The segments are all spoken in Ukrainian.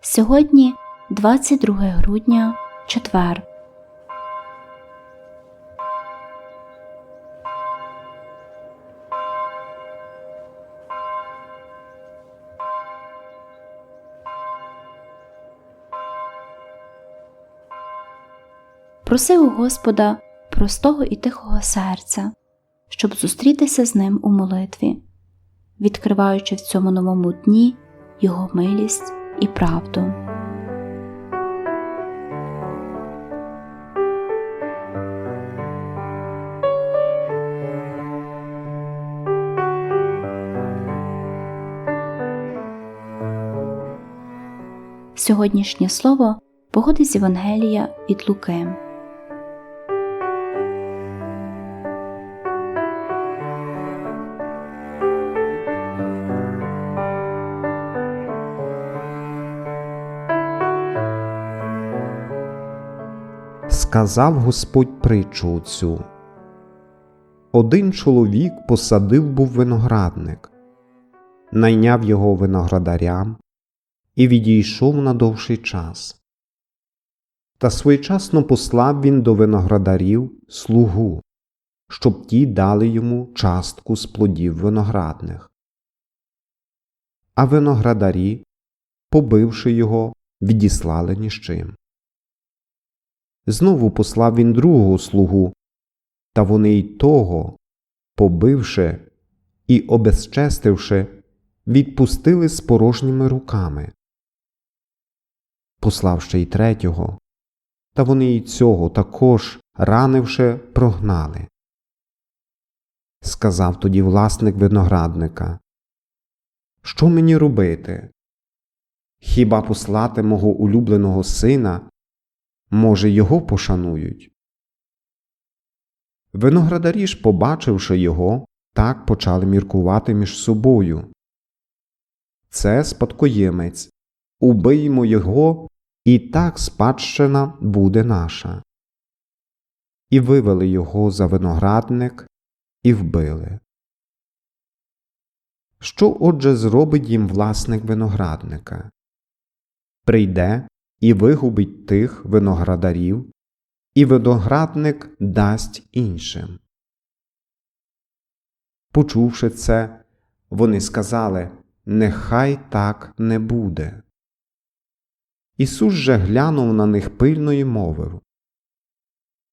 Сьогодні 22 грудня, четвер. Проси у Господа простого і тихого серця, щоб зустрітися з ним у молитві, відкриваючи в цьому новому дні Його милість і правду. Сьогоднішнє слово походить з Євангелія від Луки. Сказав Господь притчу цю. Один чоловік посадив був виноградник, найняв його виноградарям і відійшов на довший час. Та своєчасно послав він до виноградарів слугу, щоб ті дали йому частку з плодів виноградних. А виноградарі, побивши його, відіслали ні з чим. Знову послав він другого слугу, та вони й того, побивши і обезчестивши, відпустили з порожніми руками. Послав ще й третього, та вони й цього також, ранивши, прогнали. Сказав тоді власник виноградника Що мені робити? Хіба послати мого улюбленого сина? Може, його пошанують. Виноградарі ж, побачивши його, так почали міркувати між собою. Це спадкоємець, убиймо його, і так спадщина буде наша. І вивели його за виноградник і вбили. Що отже зробить їм власник виноградника? Прийде і вигубить тих виноградарів, і виноградник дасть іншим. Почувши це, вони сказали Нехай так не буде. Ісус же глянув на них пильно і мовив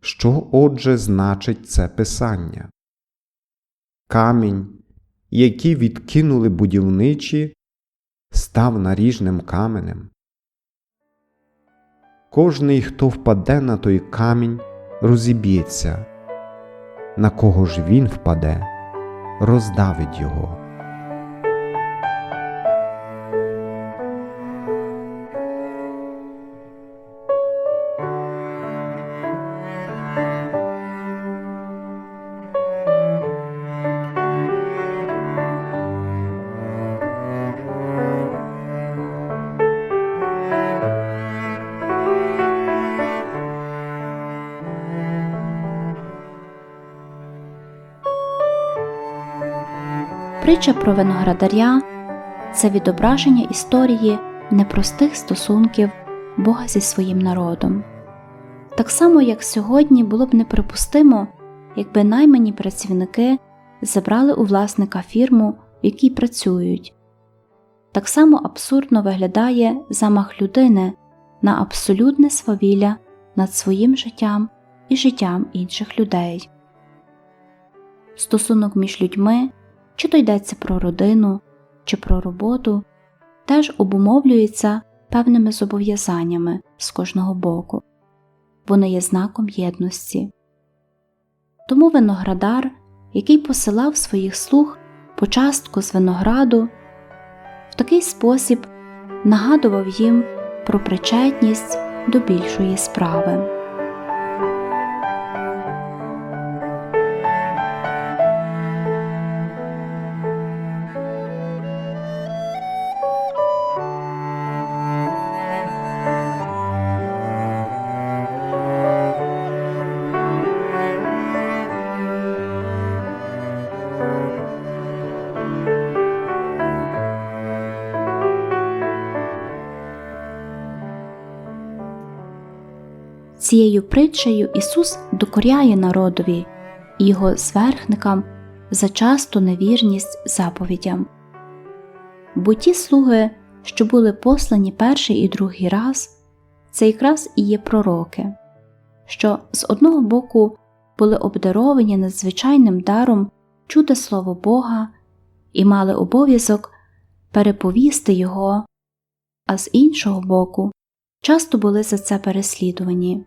Що отже значить це Писання? Камінь, який відкинули будівничі, став наріжним каменем. Кожний, хто впаде на той камінь, розіб'ється, на кого ж він впаде, роздавить його. Притча про виноградаря це відображення історії непростих стосунків Бога зі своїм народом. Так само, як сьогодні було б неприпустимо, якби наймані працівники забрали у власника фірму, в якій працюють. Так само абсурдно виглядає замах людини на абсолютне свавілля над своїм життям і життям інших людей. Стосунок між людьми чи то йдеться про родину, чи про роботу, теж обумовлюється певними зобов'язаннями з кожного боку, вони є знаком єдності. Тому виноградар, який посилав своїх слуг по частку з винограду, в такий спосіб нагадував їм про причетність до більшої справи. Цією притчею Ісус докоряє народові і його зверхникам за часту невірність заповідям. Бо ті слуги, що були послані перший і другий раз, це якраз і є пророки, що з одного боку були обдаровані надзвичайним даром чути Слово Бога і мали обов'язок переповісти його, а з іншого боку часто були за це переслідувані.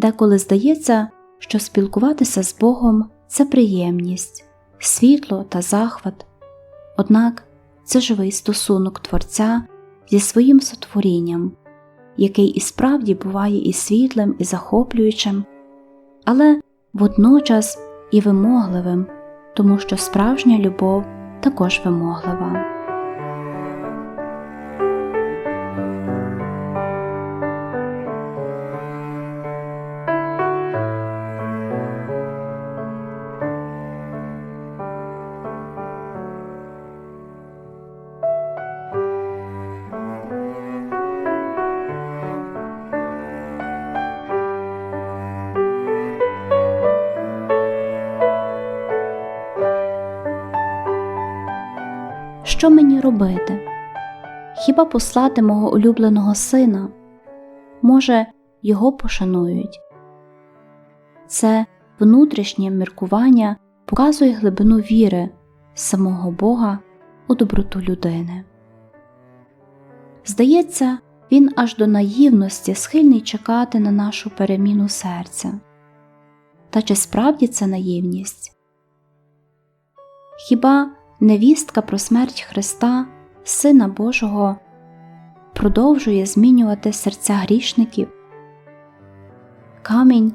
Деколи здається, що спілкуватися з Богом це приємність, світло та захват, однак це живий стосунок Творця зі своїм сотворінням, який і справді буває і світлим, і захоплюючим, але водночас і вимогливим, тому що справжня любов також вимоглива. Що мені робити? Хіба послати мого улюбленого сина? Може, його пошанують? Це внутрішнє міркування показує глибину віри самого Бога у доброту людини. Здається, він аж до наївності схильний чекати на нашу переміну серця. Та чи справді це наївність? Хіба невістка про смерть Христа, Сина Божого, продовжує змінювати серця грішників? Камінь,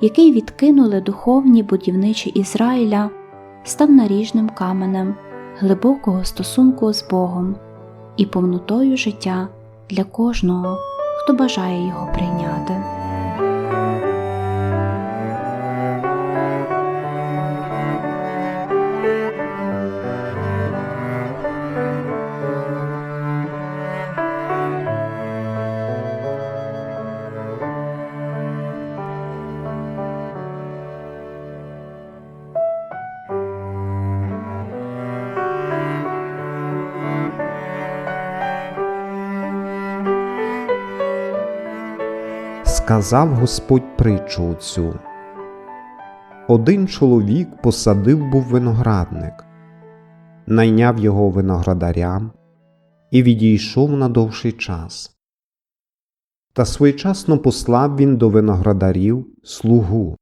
який відкинули духовні будівничі Ізраїля, став наріжним каменем глибокого стосунку з Богом і повнотою життя для кожного, хто бажає його прийняти. Сказав Господь притчу цю. Один чоловік посадив був виноградник, найняв його виноградарям і відійшов на довший час. Та своєчасно послав він до виноградарів слугу,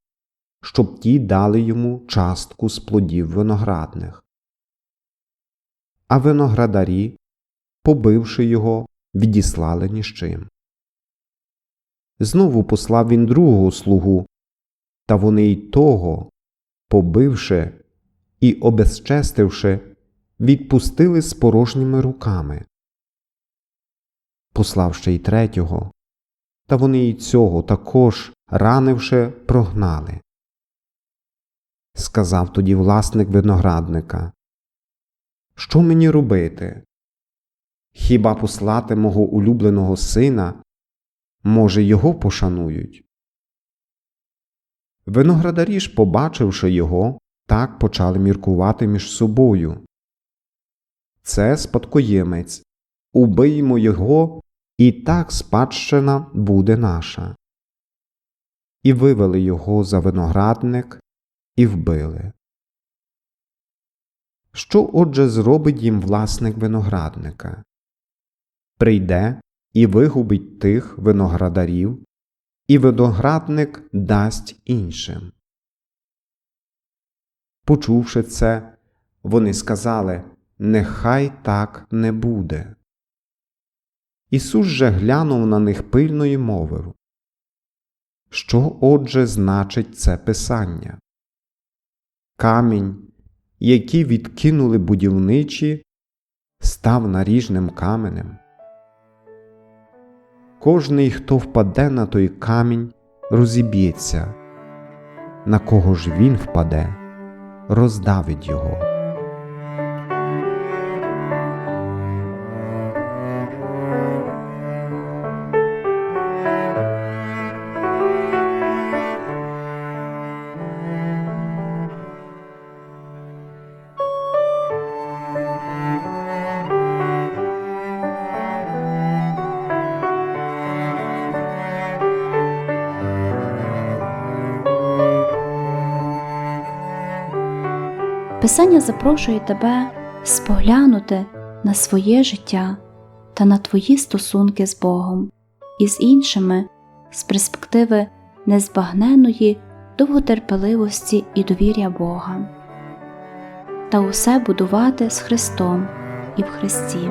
щоб ті дали йому частку з плодів виноградних. А виноградарі, побивши його, відіслали ні з чим. Знову послав він другого слугу, та вони й того, побивши і обезчестивши, відпустили з порожніми руками. Послав ще й третього, та вони й цього також, ранивши, прогнали. Сказав тоді власник виноградника Що мені робити? Хіба послати мого улюбленого сина? Може, його пошанують. Виноградарі ж, побачивши його, так почали міркувати між собою. Це спадкоємець, убиймо його, і так спадщина буде наша. І вивели його за виноградник і вбили. Що отже зробить їм власник виноградника? Прийде і вигубить тих виноградарів, і виноградник дасть іншим. Почувши це, вони сказали Нехай так не буде. Ісус же глянув на них пильно і мовив Що отже значить це Писання? Камінь, який відкинули будівничі, став наріжним каменем. Кожний, хто впаде на той камінь, розіб'ється, на кого ж він впаде, роздавить його. Писання запрошує тебе споглянути на своє життя та на твої стосунки з Богом і з іншими з перспективи незбагненої довготерпеливості і довір'я Бога, та усе будувати з Христом і в Христі.